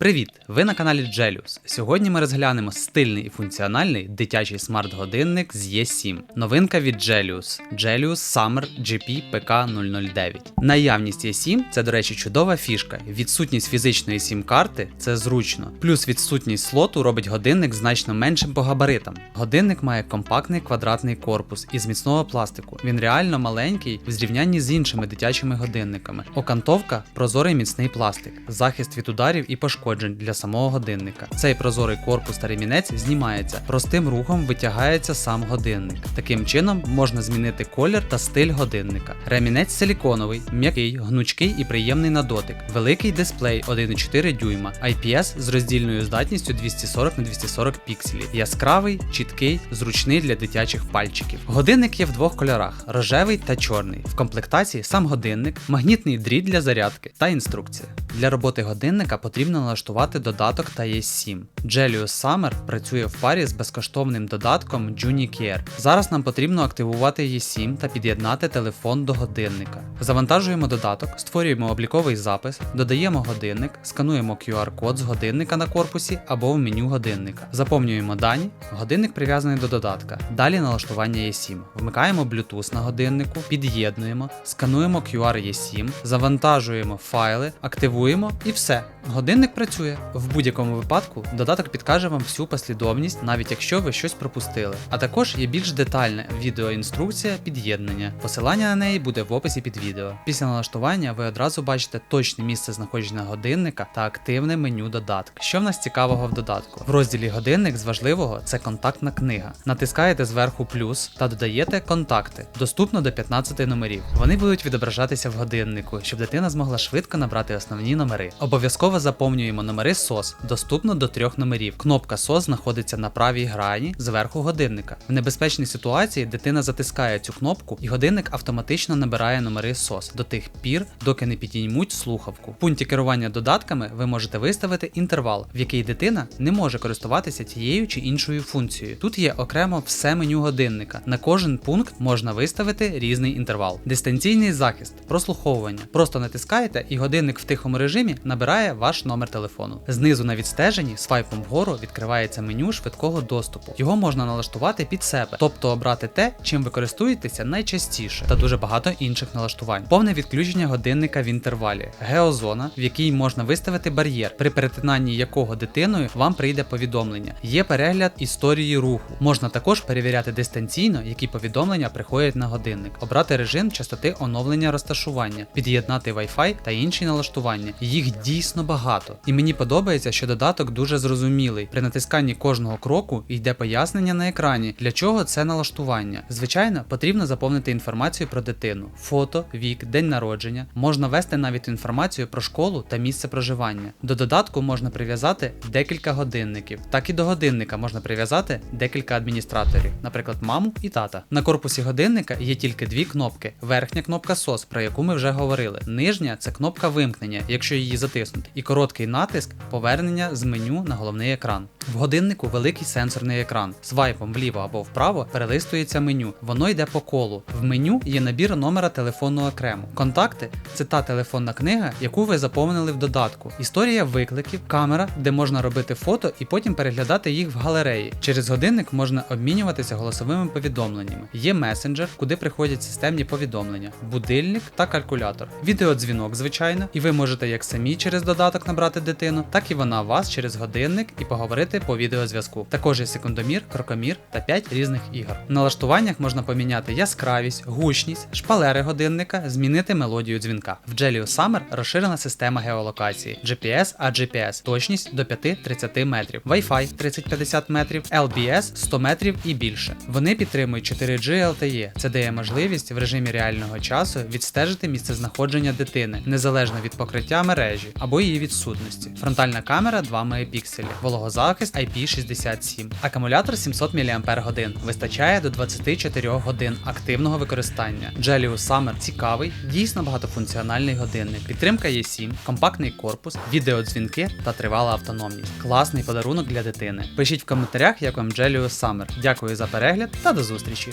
Привіт! Ви на каналі Gelius. Сьогодні ми розглянемо стильний і функціональний дитячий смарт-годинник з E7. Новинка від Gelius Gelius Summer GP PK 009. Наявність E7 це, до речі, чудова фішка. Відсутність фізичної сім-карти це зручно. Плюс відсутність слоту робить годинник значно меншим по габаритам. Годинник має компактний квадратний корпус із міцного пластику. Він реально маленький в зрівнянні з іншими дитячими годинниками. Окантовка прозорий міцний пластик, захист від ударів і пошкоджень для самого годинника. Цей прозорий корпус та ремінець знімається. Простим рухом витягається сам годинник. Таким чином можна змінити колір та стиль годинника. Ремінець силіконовий, м'який, гнучкий і приємний на дотик. Великий дисплей 1,4 дюйма, IPS з роздільною здатністю 240 на 240 пікселів. Яскравий, чіткий, зручний для дитячих пальчиків. Годинник є в двох кольорах: рожевий та чорний. В комплектації сам годинник, магнітний дріт для зарядки та інструкція. Для роботи годинника потрібно налаштувати додаток та є7. Gelius Summer працює в парі з безкоштовним додатком JuniCare. Зараз нам потрібно активувати є7 та під'єднати телефон до годинника. Завантажуємо додаток, створюємо обліковий запис, додаємо годинник, скануємо QR-код з годинника на корпусі або в меню годинника. Заповнюємо дані, годинник прив'язаний до додатка. Далі налаштування є7. Вмикаємо Bluetooth на годиннику, під'єднуємо, скануємо QR є7, завантажуємо файли, активуємо і все. Годинник працює. В будь-якому випадку додаток підкаже вам всю послідовність, навіть якщо ви щось пропустили. А також є більш детальна відеоінструкція під'єднання. Посилання на неї буде в описі під відео. Після налаштування ви одразу бачите точне місце знаходження годинника та активне меню додатку. Що в нас цікавого в додатку? В розділі годинник з важливого це контактна книга. Натискаєте зверху плюс та додаєте контакти. Доступно до 15 номерів. Вони будуть відображатися в годиннику, щоб дитина змогла швидко набрати основні номери. Обов'язково заповнюємо номери SOS, доступно до трьох номерів. Кнопка SOS знаходиться на правій грані зверху годинника. В небезпечній ситуації дитина затискає цю кнопку, і годинник автоматично набирає номери SOS до тих пір, доки не підіймуть слухавку. В пункті керування додатками ви можете виставити інтервал, в який дитина не може користуватися тією чи іншою функцією. Тут є окремо все меню годинника. На кожен пункт можна виставити різний інтервал. Дистанційний захист, прослуховування. Просто натискаєте, і годинник в тихому режимі набирає ваш номер телефону. Знизу на відстеженні свайпом вгору відкривається меню швидкого доступу. Його можна налаштувати під себе, тобто обрати те, чим ви користуєтеся найчастіше, та дуже багато інших налаштувань. Повне відключення годинника в інтервалі, геозона, в якій можна виставити бар'єр, при перетинанні якого дитиною вам прийде повідомлення. Є перегляд історії руху. Можна також перевіряти дистанційно, які повідомлення приходять на годинник, обрати режим частоти оновлення розташування, під'єднати Wi-Fi та інші налаштування. Їх дійсно багато. І мені подобається, що додаток дуже зрозумілий. При натисканні кожного кроку йде пояснення на екрані, для чого це налаштування. Звичайно, потрібно заповнити інформацію про дитину, фото, вік, день народження. Можна ввести навіть інформацію про школу та місце проживання. До додатку можна прив'язати декілька годинників. Так і до годинника можна прив'язати декілька адміністраторів, наприклад, маму і тата. На корпусі годинника є тільки дві кнопки: верхня кнопка SOS, про яку ми вже говорили. Нижня це кнопка вимкнення, якщо її затиснути, і короткий натиск повернення з меню на головний екран. В годиннику великий сенсорний екран. Свайпом вліво або вправо перелистується меню. Воно йде по колу. В меню є набір номера телефону окремо. Контакти це та телефонна книга, яку ви заповнили в додатку. Історія викликів, камера, де можна робити фото і потім переглядати їх в галереї. Через годинник можна обмінюватися голосовими повідомленнями. Є месенджер, куди приходять системні повідомлення, будильник та калькулятор. Відеодзвінок, звичайно, і ви можете як самі через додаток набрати дитину, так і вона вас через годинник і поговорити по відеозв'язку. Також є секундомір, крокомір та 5 різних ігор. В налаштуваннях можна поміняти яскравість, гучність, шпалери годинника, змінити мелодію дзвінка. В Gelius Summer розширена система геолокації GPS а GPS, точність до 5-30 метрів, Wi-Fi 30-50 метрів, LBS 100 метрів і більше. Вони підтримують 4G LTE. Це дає можливість в режимі реального часу відстежити місце знаходження дитини незалежно від покриття мережі або її відсутності. Фронтальна камера 2 мегапікселі, вологозахист IP67, акумулятор 700 мАч, вистачає до 24 годин активного використання. Gelius Summer цікавий, дійсно багатофункціональний годинник. Підтримка є 7, компактний корпус, відеодзвінки та тривала автономність. Класний подарунок для дитини. Пишіть в коментарях, як вам Gelius Summer. Дякую за перегляд та до зустрічі!